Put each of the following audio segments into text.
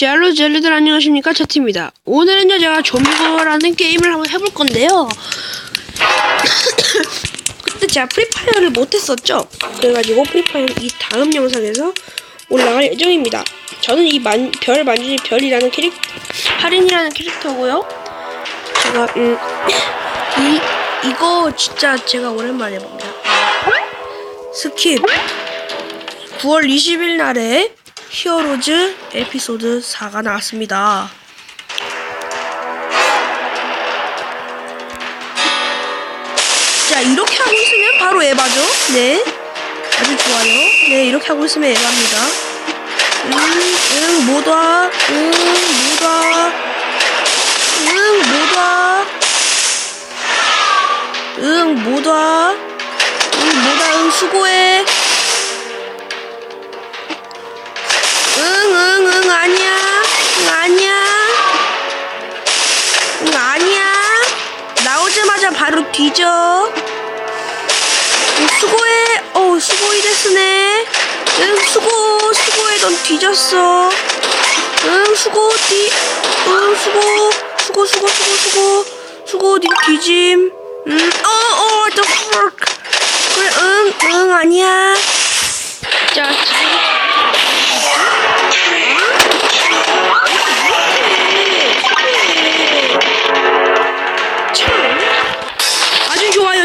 젤로 젤리들 안녕하십니까? 차티입니다. 오늘은요 제가 좀비고라는 게임을 한번 해볼 건데요. 그때 제가 프리파이어를 못했었죠? 그래가지고 프리파이어 이 다음 영상에서 올라갈 예정입니다. 저는 이 별 만주니 별이라는 캐릭 할인이라는 캐릭터고요. 제가 음, 이 이거 진짜 제가 오랜만에 봅니다. 스킵. 9월 20일 날에 히어로즈 에피소드 4가 나왔습니다. 자, 이렇게 하고 있으면 바로 에바죠? 네. 아주 좋아요. 네, 이렇게 하고 있으면 에바입니다. 응, 응, 못 와. 응, 못 와. 응, 못 와. 응, 못 와. 응, 못 와. 응, 수고해. 응, 응, 응, 아니야. 응, 아니야. 응, 아니야. 나오자마자 바로 뒤져. 응, 수고해. 어, 수고이 됐으네. 응, 수고, 수고해. 넌 뒤졌어. 응, 수고, 뒤. 응, 수고. 수고, 수고, 수고, 수고. 수고, 니 뒤짐. 응, 어, 어, the fuck. 그래, 응, 응, 아니야. 자,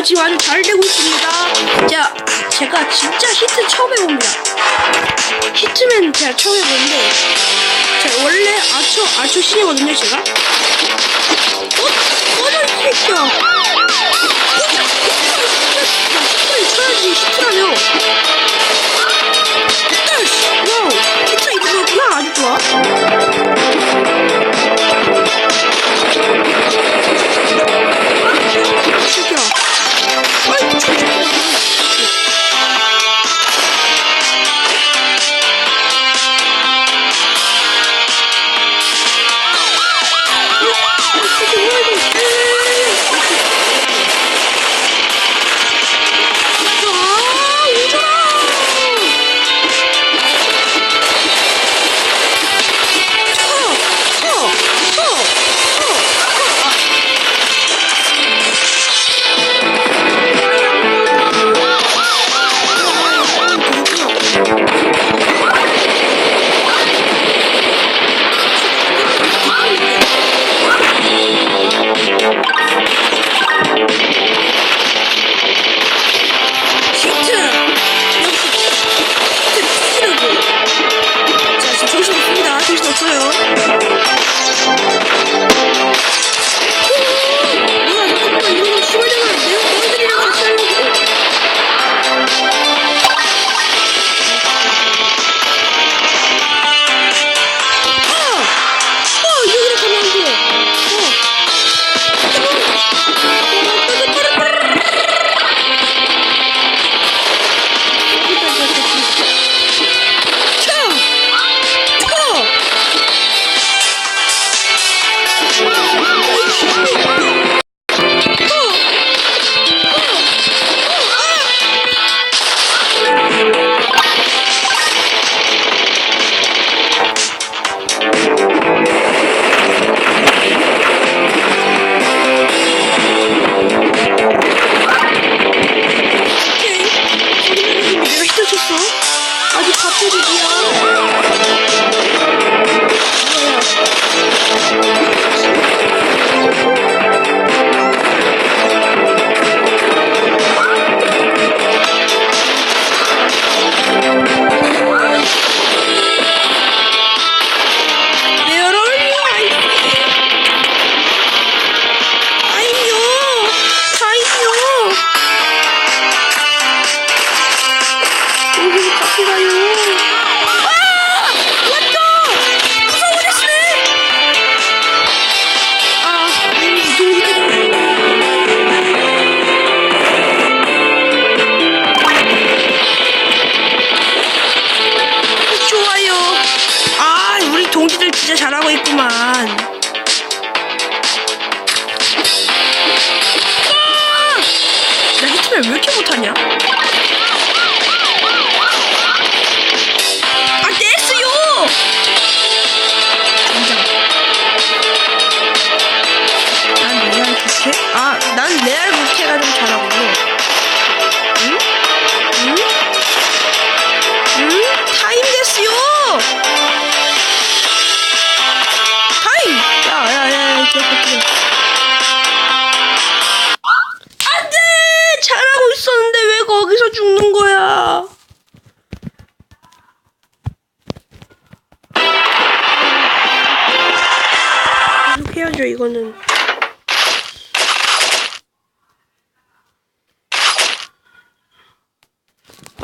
지금 아주 잘 되고 있습니다. 자, 제가 진짜 히트 처음 해봅니다. 히트맨 제가 처음 해보는데, 자, 원래 아초, 아초 신이거든요, 제가. 어? 꺼져, 이 새끼야.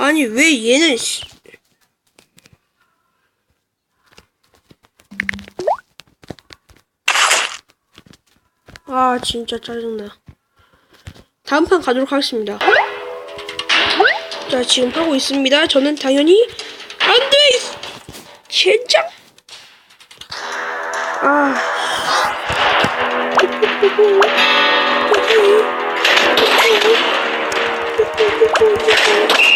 아니 왜 얘는 씨- 아 진짜 짜증나. 다음 판 가도록 하겠습니다. 자 지금 하고 있습니다. 저는 당연히 안돼! 젠장? 아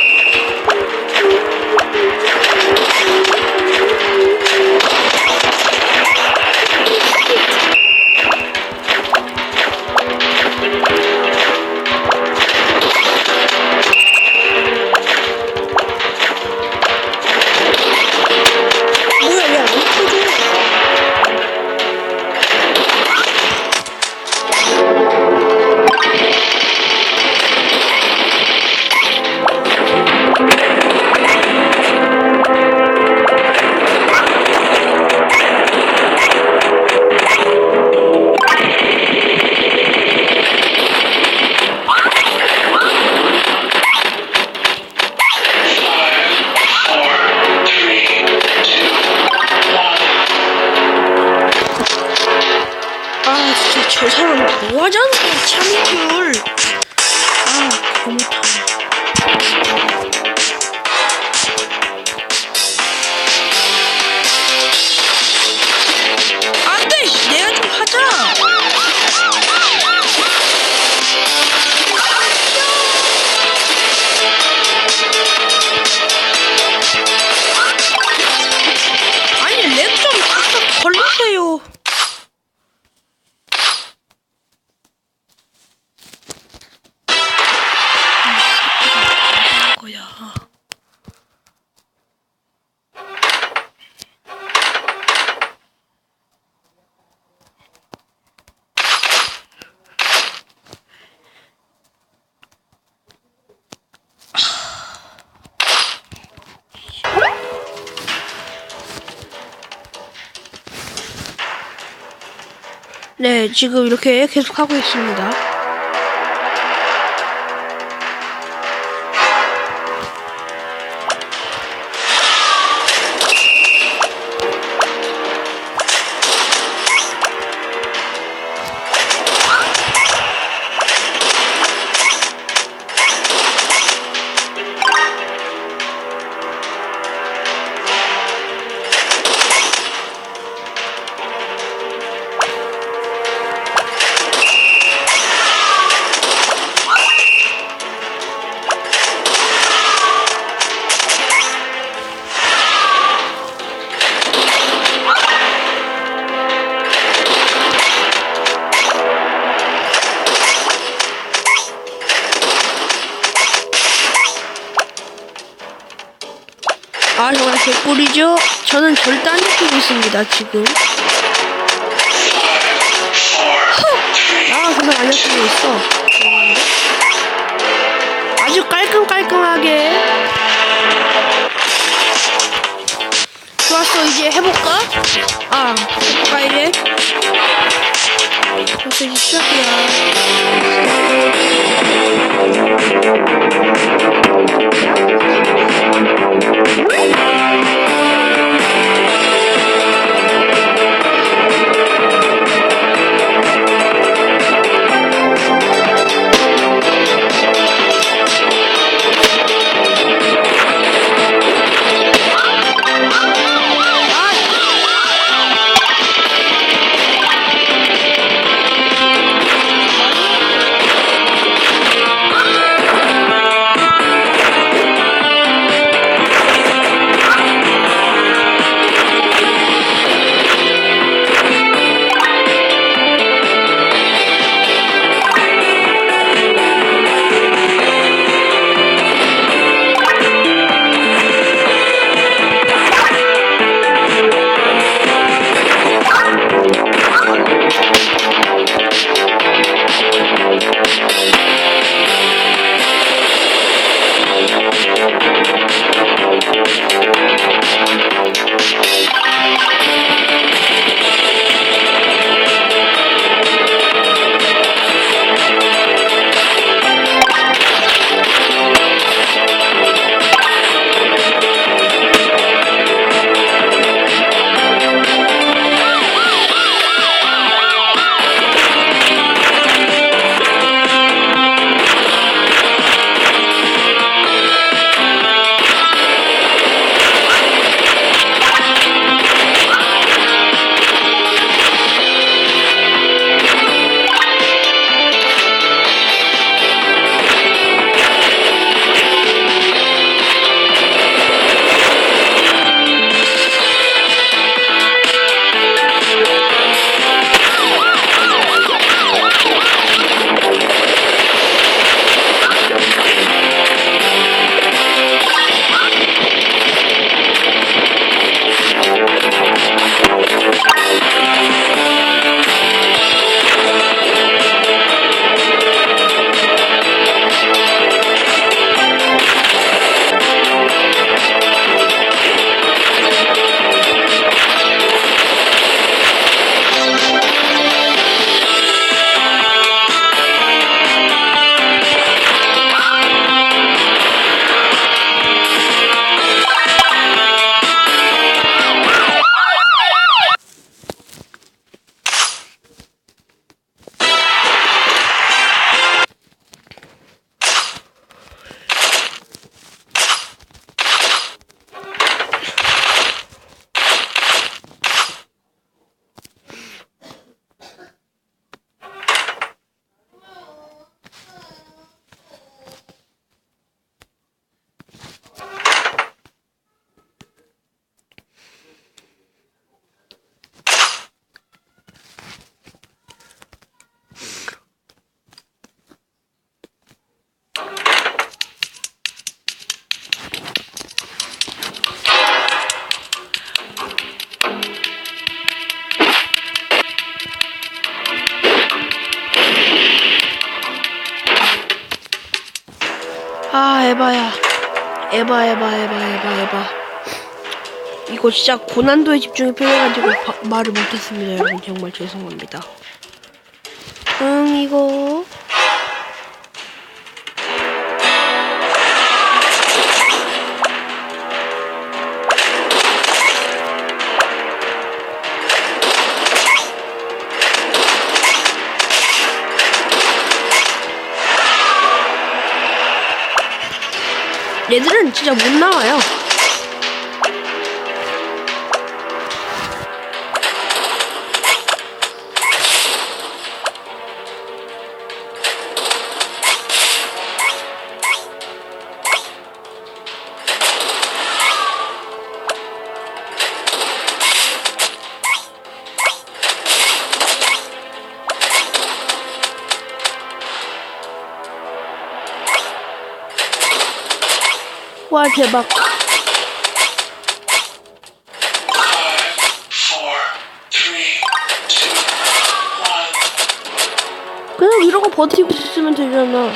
저 사람 뭐 하자는 거야 참이귤 네, 지금 이렇게 계속 하고 있습니다. 개꿀이죠? 저는 절대 안 느끼고 있습니다 지금 아 그래서 안 느끼고 있어 아주 깔끔깔끔하게 좋았어 이제 해볼까? 아 해볼까 이제 벌써 이제 시작이야. 에바, 에바, 에바, 에바, 에바. 이거 진짜 고난도에 집중이 필요해가지고 바- 말을 못했습니다, 여러분. 정말 죄송합니다. 응, 이거. 얘들은 진짜 못 나와요. 와 대박. 그냥 이러고 버티고 있으면 되잖아.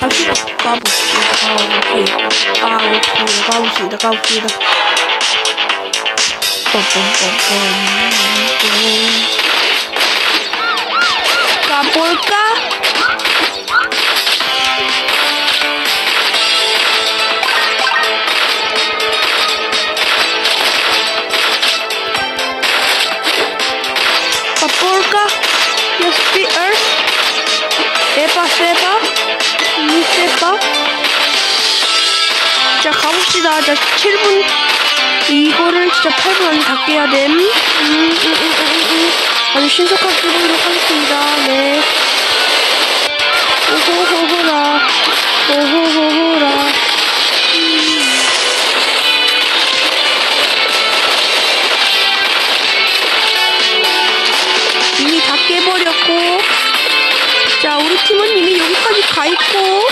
갑시다. 가봅시다. 가봅시다. 가봅시다. 가봅시다. 가봅시다. 가볼까? 자, 가봅시다. 자, 7분. 이거를 진짜 8분 안에 다 깨야 됨. 음, 음, 음, 음, 음, 음. 아주 신속하게 해보도록 하겠습니다. 네. 오호호호라. 오호호호라. 이미 다 깨버렸고 자 우리 팀은 이미 여기까지 가 있고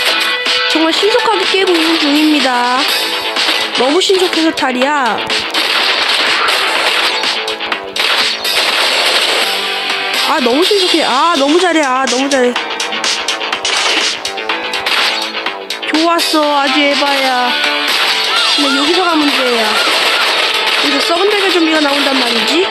정말 신속하게 깨고 있는 중입니다 너무 신속해서 탈이야. 아 너무 신속해. 아 너무 잘해. 아 너무 잘해. 좋았어. 아주 에바야. 근데 여기서가 문제야 여기서 썩은 달걀 좀비가 나온단 말이지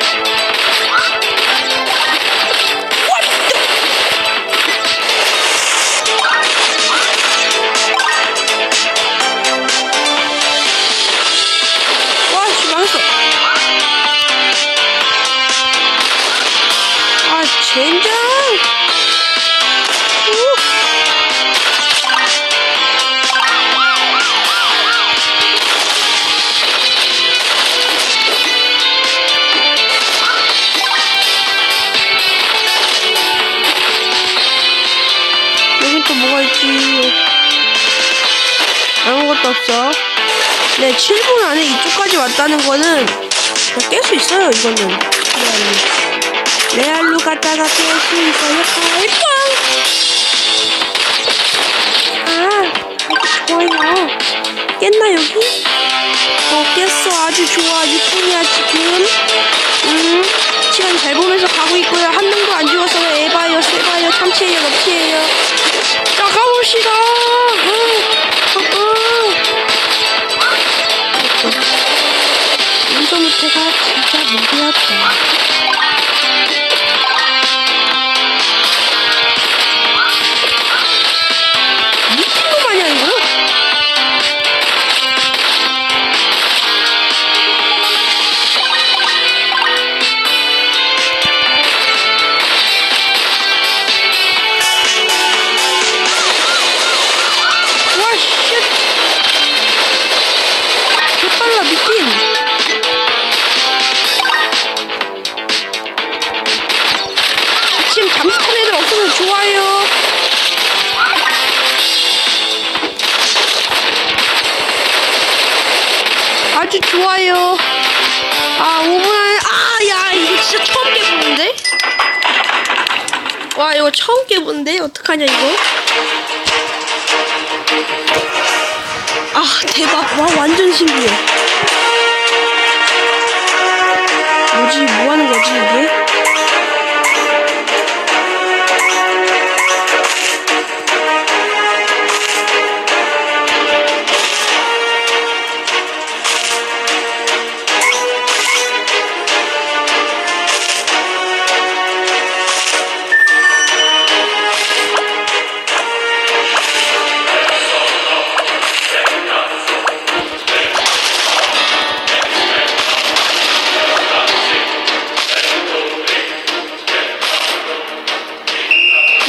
네, 7분 안에 이쪽까지 왔다는 거는 깰 수 있어요, 이거는. 레알로. 레알로 갔다가 깰 수 있어요, 가을빵! 아, 좋아요. 깼나, 여기? 어, 깼어. 아주 좋아. 6분이야, 지금. 음, 시간 잘 보면서 가고 있고요. 한 명도 안 죽었어요. 에바요, 세바요, 참치예요, 럽치예요. 자, 가봅시다. 응, 이소 밑에가 진짜 무리였 어떡하냐, 이거? 아, 대박. 와, 완전 신기해. 뭐지, 뭐 하는 거지, 이게?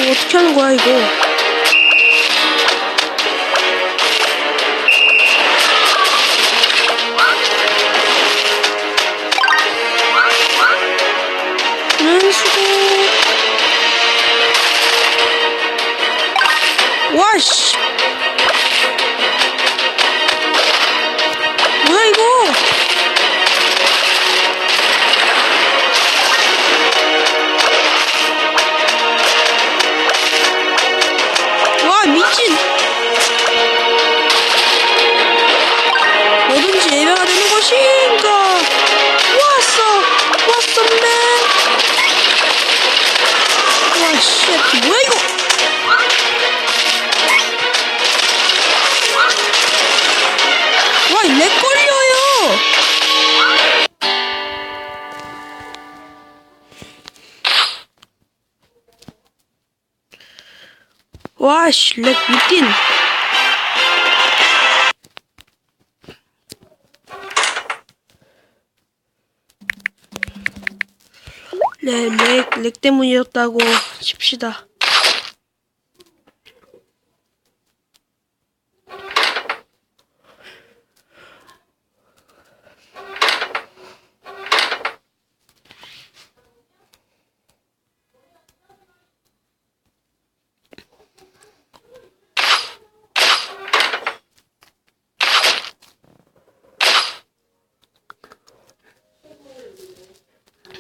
어떻게 하는 거야 이거? 와씨 렉 미친 네, 렉, 렉 때문이었다고 칩시다.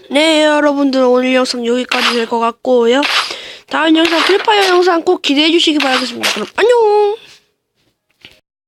네, 여러분들 오늘 영상 여기까지 될 것 같고요. 다음 영상 프리파이어 영상 꼭 기대해 주시기 바라겠습니다. 그럼 안녕!